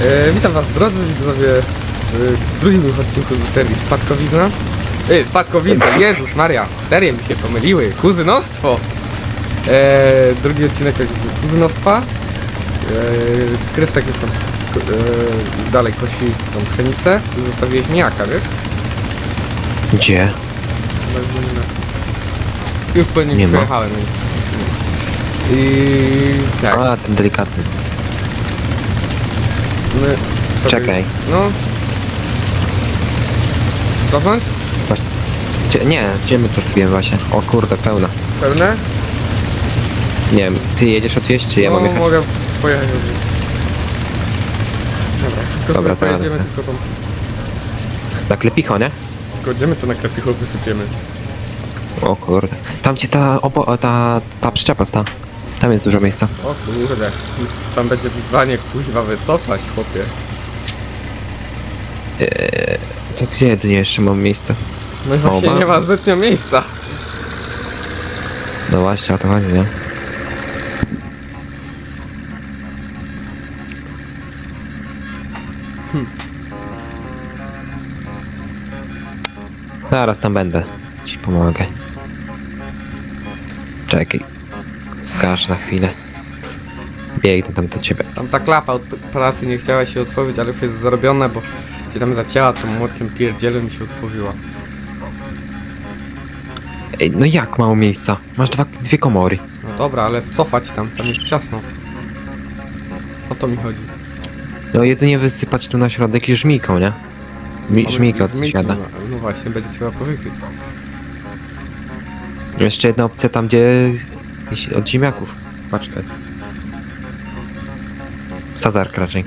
E, witam was drodzy widzowie w drugim już odcinku z serii Spadkowizna. E, Spadkowizna, Jezus Maria, serie mi się pomyliły, kuzynostwo. E, drugi odcinek jak z kuzynostwa. E, Krystek już tam e, dalej kosi tą pszenicę. Zostawiłeś mijaka, wiesz? Gdzie? Już po nim Nie ma. przejechałem, więc... I tak, A, ten delikatny. My sobie... Czekaj. No. Cofnąć? Gdzie, nie, gdzie my to sobie właśnie? O kurde, pełna. Pełne? Nie wiem, ty jedziesz odwieźć, czy ja no, mam jechać? mogę pojechać odwieźć. Dobra, szybko Dobra, sobie to ja pojedziemy, lecę. tylko, tą, Na klepicho, nie? tylko gdzie my to na klepicho wysypiemy? O kurde. Tam gdzie ta, obo, ta, ta przyczepa sta. Tam jest dużo miejsca. O kurde, tam będzie wyzwanie kuźwa wycofać, chłopie. To gdzie jedynie jeszcze mam miejsce? No i właśnie nie ma zbytnio miejsca. No właśnie, o to chodzi, nie? Zaraz tam będę. Ci pomogę. Czekaj. Skaż na chwilę. Biegnę tam do ciebie. Tam ta klapa od pracy nie chciała się otworzyć, ale już jest zarobione, bo się tam zacięła, tym młotkiem pierdzielem mi się otworzyła. Ej, no jak mało miejsca? Masz dwa, dwie komory. No dobra, ale wcofać tam, tam jest ciasno. O to mi chodzi. No jedynie wysypać tu na środek i żmiką, nie? Mi, Mamy żmijka od sąsiada. No, no właśnie, będzie trzeba powykryć. Jeszcze jedna opcja tam, gdzie... Od ziemniaków. Patrz, to jest. Raczej.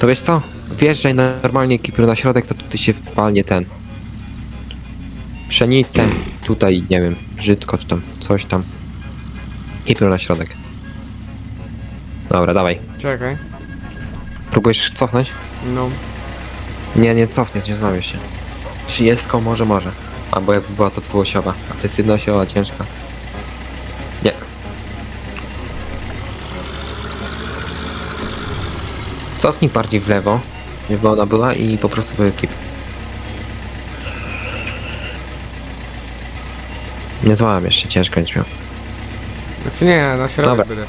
To wiesz co? Wjeżdżaj normalnie ekipy na środek, to tutaj się walnie ten. Pszenicę, tutaj, nie wiem, brzydko czy tam, coś tam. Ekipy na środek. Dobra, dawaj. Czekaj. Próbujesz cofnąć? No. Nie, nie cofniesz, nie znamy się. 30 może, może. Albo jakby była to dwuosiowa, a to jest jednoosiowa, ciężka. Nie. Cofnij bardziej w lewo, żeby ona była i po prostu wykip. Nie złamam jeszcze, ciężko będzie miał. Znaczy nie, na środek Dobra. będę.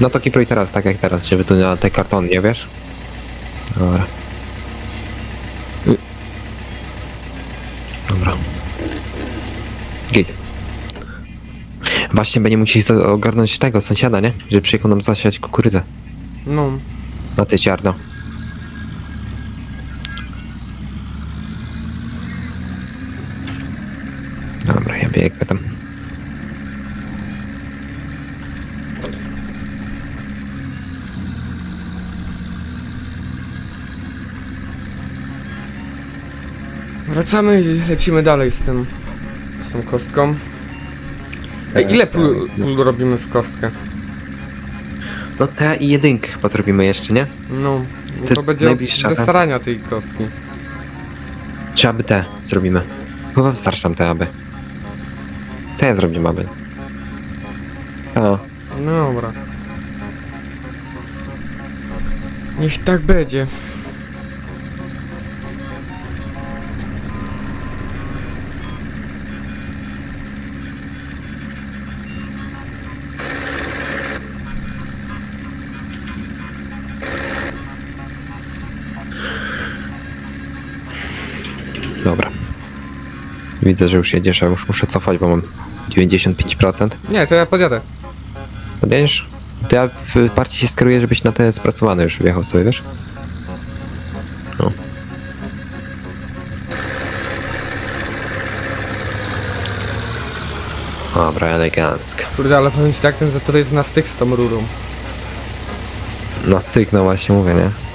No to kipruj teraz, tak jak teraz, żeby tu na te kartony, nie wiesz? Dobra. Y. Dobra. Git. Właśnie będzie musieli za- ogarnąć tego sąsiada, nie? Żeby przyjechał nam zasiać kukurydzę No. na te ziarno. Dobra, ja biegnę tam. Wracamy i lecimy dalej z tym. z tą kostką. Ej, ile pól, pól robimy w kostkę? No te i jedynkę chyba zrobimy jeszcze, nie? No. Ty to będzie od najbliższa, tak? tej kostki. Czy aby te zrobimy? Chyba wystarczy nam te aby. Te zrobimy aby. A, No dobra. Niech tak będzie. Dobra. Widzę, że już jedziesz, a już muszę cofać, bo mam 95%. Nie, to ja podjadę. Podjedziesz? To ja w bardziej się skieruję, żebyś na te sprasowane już wjechał sobie, wiesz? No. Dobra, elegancko. Kurde, ale powiem ci tak, ten zator jest na styk z tą rurą. Na styk, no właśnie mówię, nie?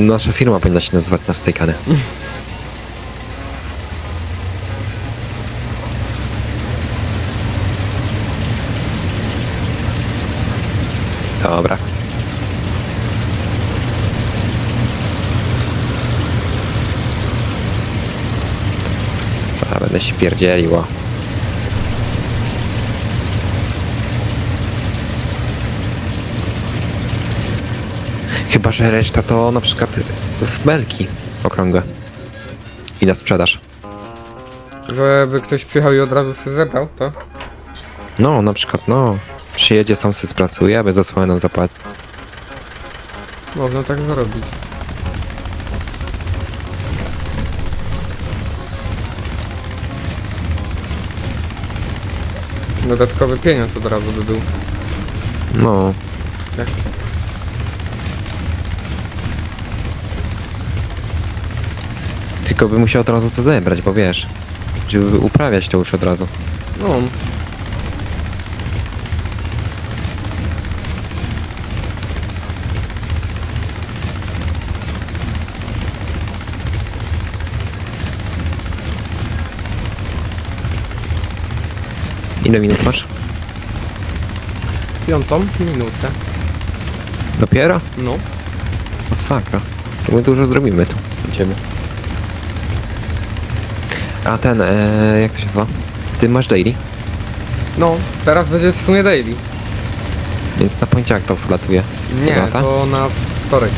Nasza firma powinna się nazywać na styka, nie? Dobra. Zaraz będę się pierdzieliło. Chyba, że reszta to na przykład w belki okrągłe. I na sprzedaż. Żeby ktoś przyjechał i od razu się zebrał, to? No, na przykład, no. Przyjedzie, sam sobie spracuje, aby za swoje nam zapłacić. Można tak zrobić. Dodatkowy pieniądz od razu by był. No. Tylko by musiał od razu to zebrać, bo wiesz, żeby uprawiać to już od razu. No. Ile minut masz? Piątą minutę. Dopiero? No. Masakra. To my dużo zrobimy tu. Idziemy. A ten, e, jak to się nazywa? Ty masz daily, No, teraz będzie w sumie daily. więc na poniedziałek to wlatuje. Nie, Sobota? to na wtorek.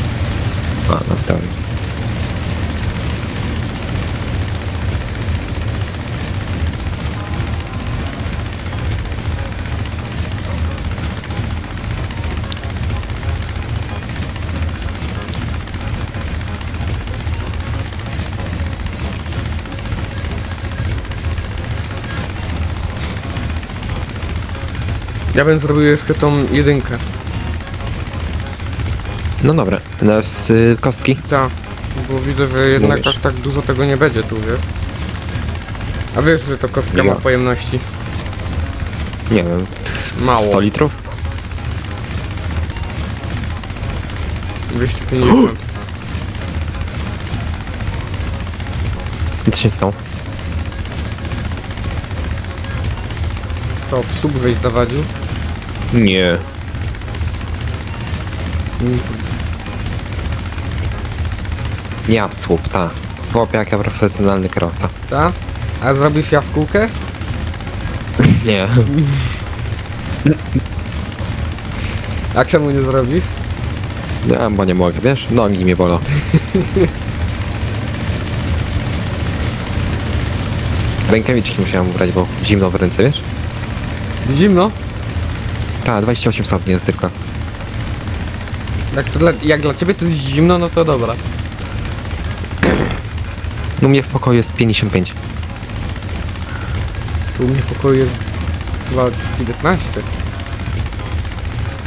A, na wtorek. Ja bym zrobił jeszcze tą jedynkę. No dobra, no, z y, kostki. Tak, bo widzę, że jednak aż tak dużo tego nie będzie tu, wiesz? A wiesz, że to kostka Nie ma ma. pojemności? Nie wiem, Mało. 100 litrów? 250. Nic się stało. Co, w słup wejść zawadził? Nie. Ja słup, ta. Chłop jak ja profesjonalny kierowca. Ta? A zrobisz jaskółkę? Nie. A czemu nie zrobisz? Ja, bo nie mogę, wiesz? Nogi mnie bolą. Rękawiczki musiałem ubrać, bo zimno w ręce, wiesz? Zimno? Tak, 28 stopni jest tylko. Jak, to dla, jak dla ciebie to jest zimno, no to dobra. No mnie w pokoju jest 55. Tu u mnie w pokoju jest chyba 19.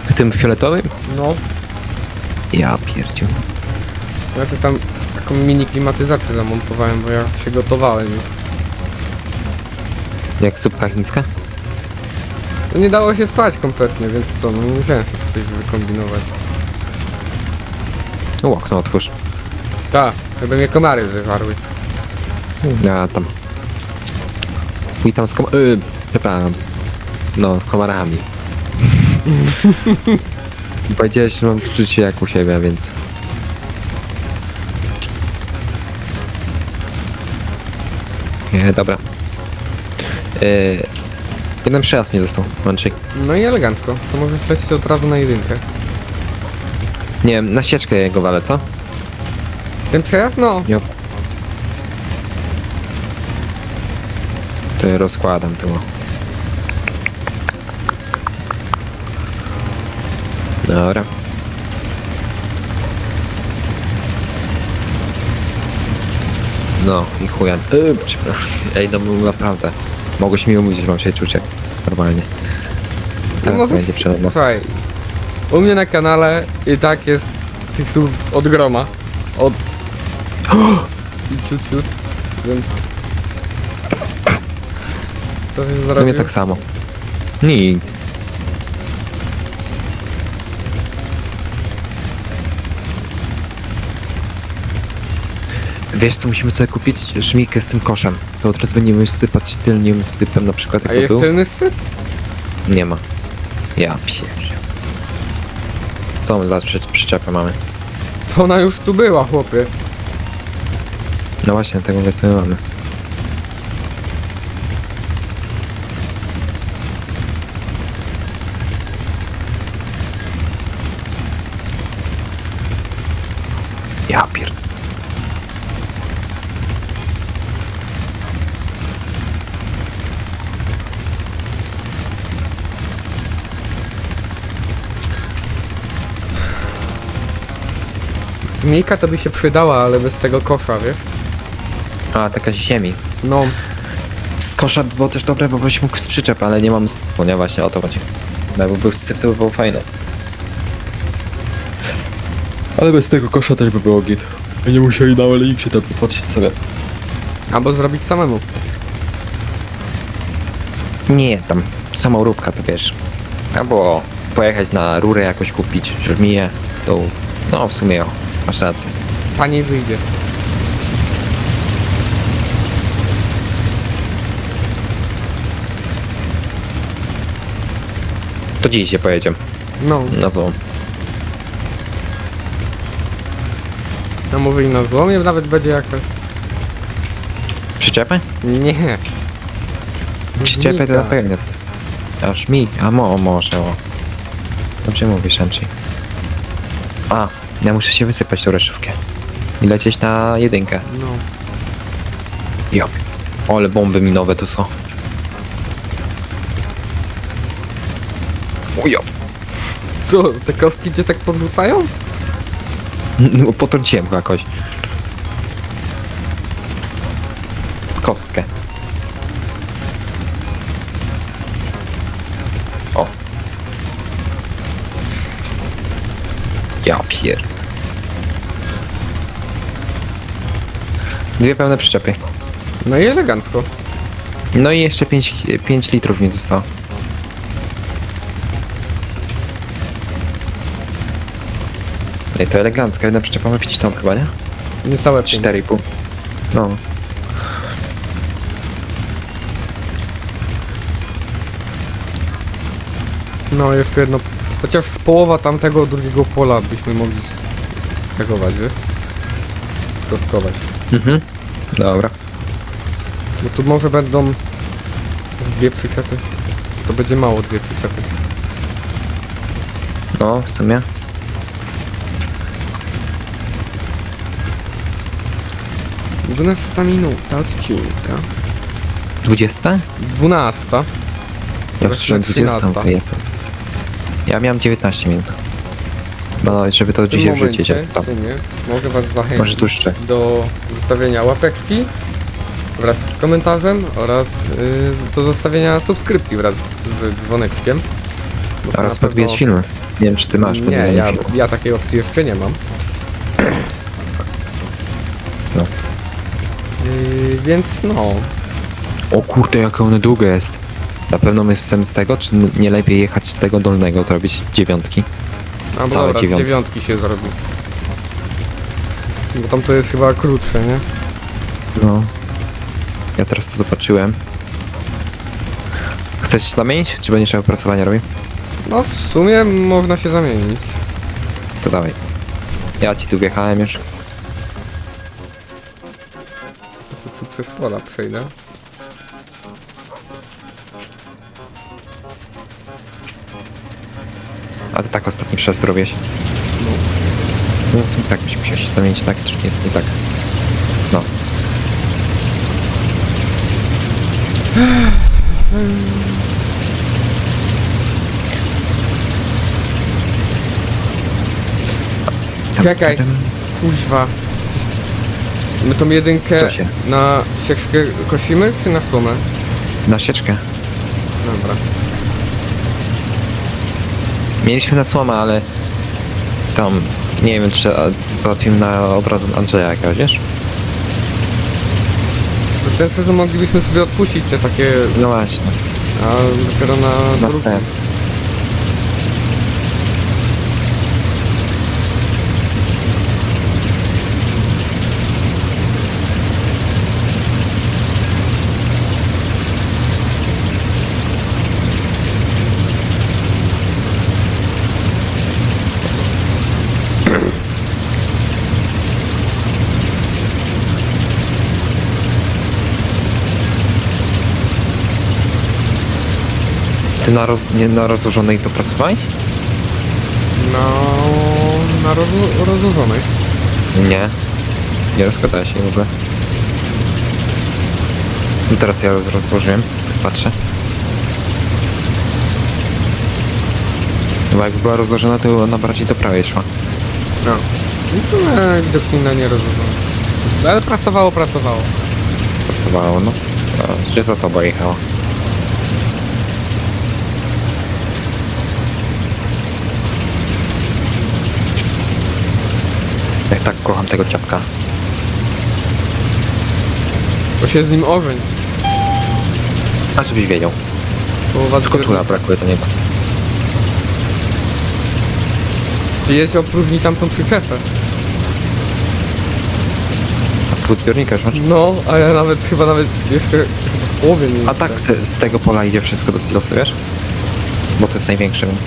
W tym fioletowym? No, Ja pierdziu. ja sobie tam taką mini klimatyzację zamontowałem, bo ja się gotowałem już. Jak słupka chińska? To nie dało się spać kompletnie, więc co, no musiałem sobie coś wykombinować. No okno otwórz. Tak, żeby mnie komary wywarły. Ja tam. I tam z kom... Yy, przepraszam. No, z komarami. Powiedziałeś, że mam czuć się jak u siebie, więc... Nie, dobra. Yy, jeden przejazd mi został, Łączyk. No i elegancko, to możesz lecieć od razu na jedynkę. Nie wiem, na ścieżkę jego walę, co? Ten przejazd? No, Nie. To ja rozkładam to. Dobra. No i chuja. Yy, przepraszam. Ej, no naprawdę. Mogłeś mi umówić, że mam się czuć jak normalnie. no Tak, będzie przerwa. Słuchaj, u mnie na kanale i tak jest tych słów od groma. Od... I ciut ciut, więc... Co się No mnie zrobił? tak samo. Nic. Wiesz co, musimy sobie kupić żmijkę z tym koszem. To teraz będziemy sypać tylnym sypem na przykład A jak jest był. tylny syp? Nie ma. Ja pierdzie. Co my za przy, przyczepę mamy? To ona już tu była, chłopie. No właśnie, tego mówię co my mamy. Miejka to by się przydała, ale bez tego kosza, wiesz? A, taka z ziemi. No, Z kosza by było też dobre, bo byś mógł z przyczep, ale nie mam. No nie, właśnie o to chodzi. No, Jakby był syp, to by było fajne. Ale bez tego kosza też by było git. Nie musieli na olejnik tam patrzeć sobie. albo zrobić samemu. Nie, tam samoróbka to wiesz. Albo pojechać na rurę jakoś kupić, żmiję, to no w sumie o, masz rację. Taniej wyjdzie. To dziś się pojedziemy No, na złą. a może i na złomie nawet będzie jakaś. Przyczepę? Nie. Przyczepę to na pewno. Aż mi, a mo, może o. Dobrze mówisz, Andrzej. A, ja muszę się wysypać tą resztówkę. I lecieć na jedynkę. No. Jop. Ale bomby minowe tu są. O jop. Co, te kostki cię tak podrzucają? No, potrąciłem go jakoś. Kostkę. Ja pier... Dwie pełne przyczepy. No i elegancko. No i jeszcze 5, 5 litrów mi zostało. Ej, to elegancko, jedna przyczepa ma 5 ton chyba, nie? Niecałe pięć. 4,5. No. No, jeszcze jedno. Chociaż z połowa tamtego drugiego pola byśmy mogli stegować, wiesz? Skostkować. Mhm. Dobra. Bo tu może będą z dwie przyczepy. To będzie mało dwie przyczepy. No, w sumie. Dwunasta minuta odcinka. 20? Dwunasta. Ja Właśnie słyszałem 20. 13. okej. Ja miałem 19 minut. No, żeby to W dzisiaj momencie, wrzucić. w To. sumie, mogę was zachęcić dłuższe. do zostawienia łapeczki wraz z komentarzem oraz y, do zostawienia subskrypcji wraz z dzwoneczkiem. Bo to Oraz na pewno- podbijać filmy. Nie wiem, czy ty masz Nie, podbijanie ja, filmu. ja takiej opcji jeszcze nie mam. No. Yy, więc no, O kurde, jakie one długie jest. Na pewno chcemy z tego, czy nie lepiej jechać z tego dolnego, zrobić dziewiątki? a bo Całe dobra, dziewiątki. dziewiątki się zrobi. Bo tam to jest chyba krótsze, nie? No. Ja teraz to zobaczyłem. Chcesz się zamienić, czy będziesz opracowania robił? No w sumie można się zamienić. To dawaj. Ja ci tu wjechałem już. Ja sobie tu przez pola przejdę. A ty tak ostatni przejazd robiłeś. No. W sumie tak byś musiał się zamienić, tak czy nie, nie tak. No. Czekaj. Kuźwa. My tą jedynkę Co się? na sieczkę kosimy, czy na słomę? Na sieczkę. Dobra. Mieliśmy na słomę, ale tam nie wiem czy załatwimy na obraz Andrzeja jakiegoś, wiesz? Ten sezon moglibyśmy sobie odpuścić te takie, No właśnie. a dopiero na drugi. Następny. Ty na, roz, nie, na rozłożonej to pracowałeś? No, na rozu, rozłożonej. Nie. Nie rozkładała się w ogóle. No teraz ja roz- rozłożyłem, tak patrzę. Chyba jakby była rozłożona, to ona bardziej do prawej szła. No. No to widocznie na nie. No, ale pracowało, pracowało. Pracowało, no. A, Gdzie za tobą jechało? Tak kocham tego ciapka. Bo się z nim ożeń. A żebyś wiedział. Bo was Tylko tula brakuje do niego. Ty jest opróżni tamtą przyczepę. A pół zbiornika już masz? No, a ja nawet chyba nawet jeszcze w połowie nie A jestem. tak, te, z tego pola idzie wszystko do silosu, wiesz? Bo to jest największe, więc...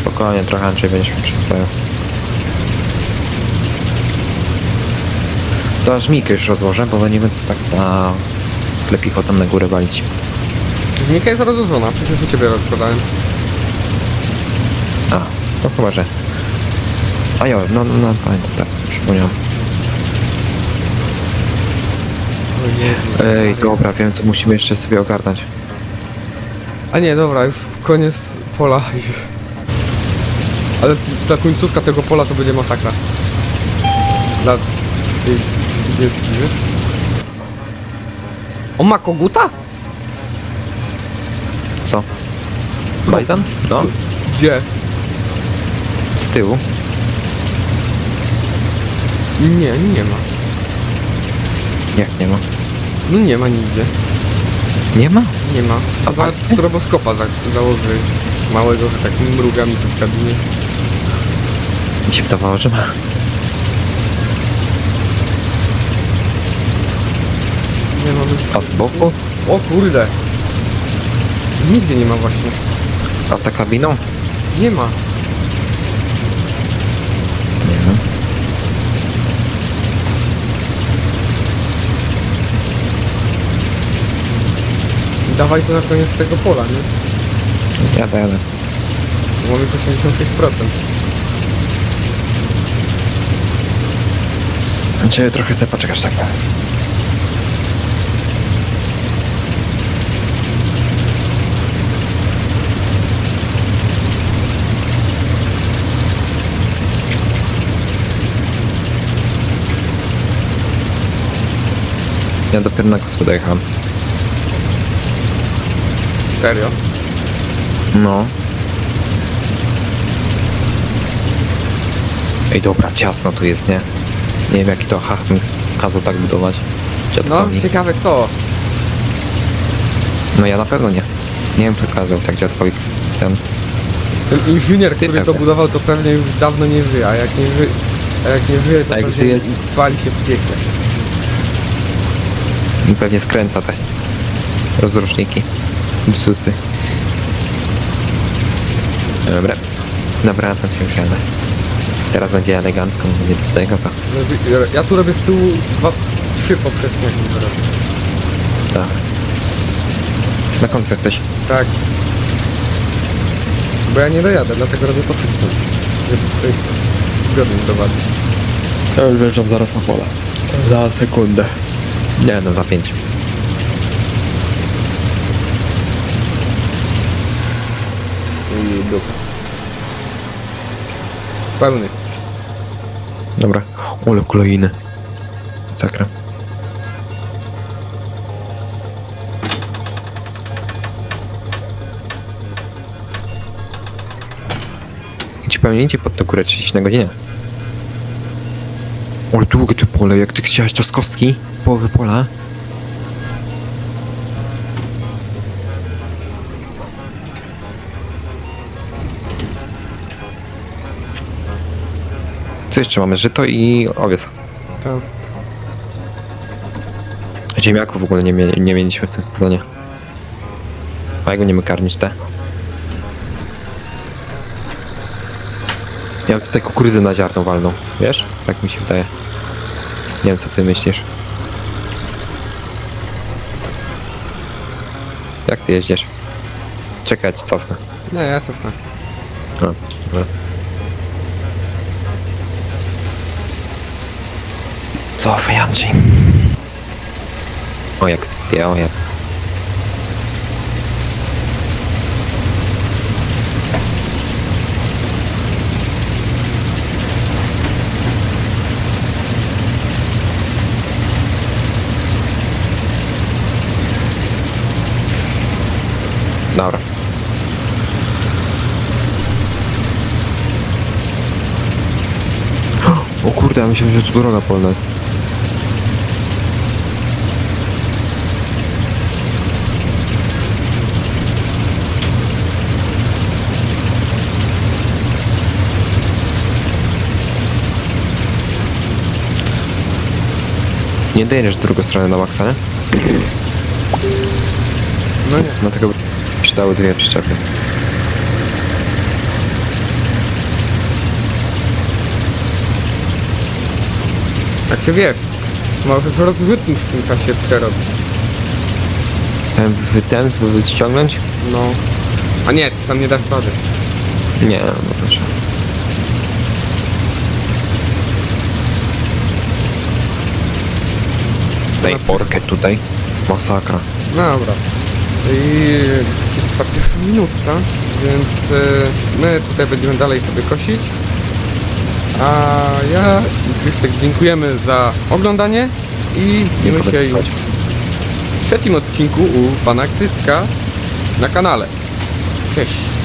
spokojnie, trochę Andrzej będziesz mi przystał. To aż Mikę już rozłożę, bo nie będę tak na klepicho tam na górę walić. Mika jest rozłożona, przecież u ciebie rozkładałem. A, no chyba, że... A jo, no, no, no pamiętam, tak sobie przypomniałem. O Jezus. Ej, Maria. dobra, wiem co musimy jeszcze sobie ogarnąć. A nie, dobra, już koniec pola. Ale ta końcówka tego pola to będzie masakra. Dla tej 30, wiesz? On ma koguta? Co? Bajzan? No, Gdzie? z tyłu. Nie, nie ma. Jak nie ma? No nie ma nigdzie. Nie ma? Nie ma. A Chyba stroboskopa za założyłeś. Małego, że tak mruga mi tu w kabinie. Mi się wydawało, że ma. Nie mamy. A z boku? O kurde. Nigdzie nie ma właśnie. A za kabiną? Nie ma. Nie wiem. Dawaj to na koniec tego pola, nie? Jadę, jadę. Bo Mamy już 86%. Znaczy trochę sobie poczekasz tak. Ja dopiero na kosmę dojechałem. Serio? No. Ej, dobra, ciasno tu jest, nie? Nie wiem, jaki to hach kazał tak budować. No, Dziadkowi. ciekawe kto. No ja na pewno nie. Nie wiem, kto kazał tak dziadkowi ten. Ten inżynier, który to budował, to pewnie już dawno nie żyje, a jak nie, ży... a jak nie żyje, to A jak pewnie żyje- pali się w piekle. I pewnie skręca te rozruszniki. Bsusy. Dobra. Nawracam się wsiadę. Teraz będzie elegancko, będzie to Zrobi- Ja tu robię z tyłu dwa, trzy poprzeczne, jak to robię. tak. Ty na końcu jesteś. Tak. Bo ja nie dojadę, dlatego robię poprzeczne. Żeby tutaj godnie dowadzić. Ja już wjeżdżam zaraz na pole. Za sekundę. Nie no, za pięć. I dupa. Pełny. Dobra. Ole kolejny. Sakra. Idź pewnie idzie pod to kurę 30 na godzinę. Ale długie to pole, jak ty chciałeś to z kostki, połowy pola. Co jeszcze mamy? Żyto i owiec. To. Ziemniaków w ogóle nie, nie mieliśmy w tym sezonie. A jak będziemy karmić te? Ja bym tutaj kukurydzę na ziarno walną, wiesz? Tak mi się wydaje. Nie wiem co ty myślisz. Jak ty jeździsz? Ci cofnę. Nie, ja cofnę. A, dobra. Co wyjadzi? O, jak spiał. Dobra. Ja myślałem, że tu droga polna jest. Nie dojedziesz w drugą stronę na maksa, nie? No nie. Dlatego by się dały dwie przyczepy. Się wiesz, możesz rozrzutnik w tym czasie przerobić. Ten wy ten by ściągnąć? No. A nie, ty sam nie dasz rady. Nie, no to trzeba. Daj No, orkę tutaj. Masakra. No dobra. I jest ta pierwsza minuta, więc y, my tutaj będziemy dalej sobie kosić. A ja i Krystek dziękujemy za oglądanie i widzimy się już w trzecim odcinku u pana Krystka na kanale. Cześć.